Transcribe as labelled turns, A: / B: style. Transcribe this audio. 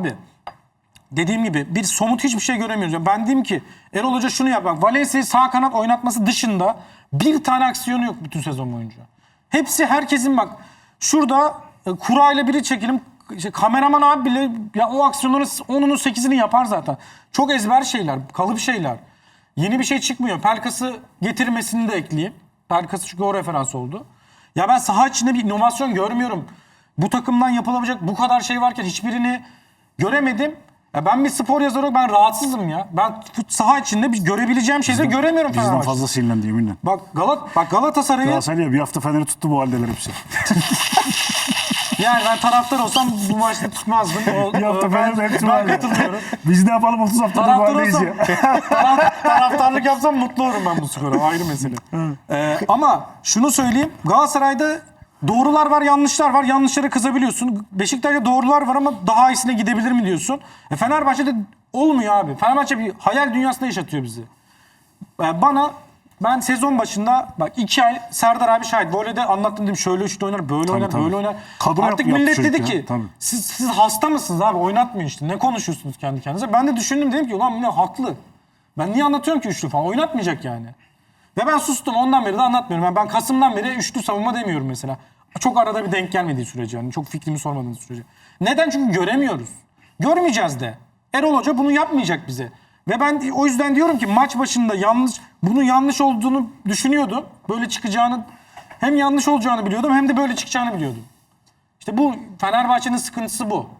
A: Abi dediğim gibi bir somut hiçbir şey göremiyoruz. Yani ben diyeyim ki Erol Hoca şunu yap bak Valencia'yı sağ kanat oynatması dışında bir tane aksiyonu yok bütün sezon boyunca. Hepsi herkesin bak şurada e, kura ile biri çekelim işte kameraman abi bile ya o aksiyonların onunun sekizini yapar zaten. Çok ezber şeyler, kalıp şeyler. Yeni bir şey çıkmıyor. Pelkas'ı getirmesini de ekleyeyim. Pelkas çünkü o referans oldu. Ya ben saha içinde bir inovasyon görmüyorum. Bu takımdan yapılabilecek bu kadar şey varken hiçbirini göremedim. Ya ben bir spor yazarı olarak ben rahatsızım ya. Ben fut- saha içinde bir görebileceğim şeyleri göremiyorum
B: Bizden
A: Fenerbahçe.
B: fazla sinirlendi yeminle.
A: Bak Galat bak Galatasaray'ın
B: Galatasaray bir hafta Fener'i tuttu bu haldeler hepsi.
A: yani ben taraftar olsam bu maçta tutmazdım. O,
B: Bir hafta
A: o-
B: Fener'in
A: ben,
B: hepsi
A: ben
B: var ya.
A: katılıyorum.
B: Biz ne yapalım 30 haftadır bu
A: Taraftar
B: haldeyiz
A: olsam,
B: ya.
A: taraf- taraftarlık yapsam mutlu olurum ben bu skora. Ayrı mesele. Ee, ama şunu söyleyeyim. Galatasaray'da doğrular var, yanlışlar var. Yanlışlara kızabiliyorsun. Beşiktaş'ta doğrular var ama daha iyisine gidebilir mi diyorsun. E, Fenerbahçe'de olmuyor abi. Fenerbahçe bir hayal dünyasında yaşatıyor bizi. Ee, bana ben sezon başında bak iki ay Serdar abi şahit. Böyle de anlattım dedim şöyle şöyle oynar, böyle oynar,
B: tabii.
A: böyle oynar.
B: Kadro
A: Artık
B: yap-
A: millet dedi
B: ya,
A: ki
B: tabii.
A: siz, siz hasta mısınız abi oynatmayın işte. Ne konuşuyorsunuz kendi kendinize? Ben de düşündüm dedim ki ulan ne haklı. Ben niye anlatıyorum ki üçlü falan? Oynatmayacak yani. Ve ben sustum. Ondan beri de anlatmıyorum. Yani ben Kasım'dan beri üçlü savunma demiyorum mesela. Çok arada bir denk gelmediği sürece yani. Çok fikrimi sormadığınız sürece. Neden? Çünkü göremiyoruz. Görmeyeceğiz de. Erol Hoca bunu yapmayacak bize. Ve ben o yüzden diyorum ki maç başında yanlış bunu yanlış olduğunu düşünüyordum. Böyle çıkacağını hem yanlış olacağını biliyordum hem de böyle çıkacağını biliyordum. İşte bu Fenerbahçe'nin sıkıntısı bu.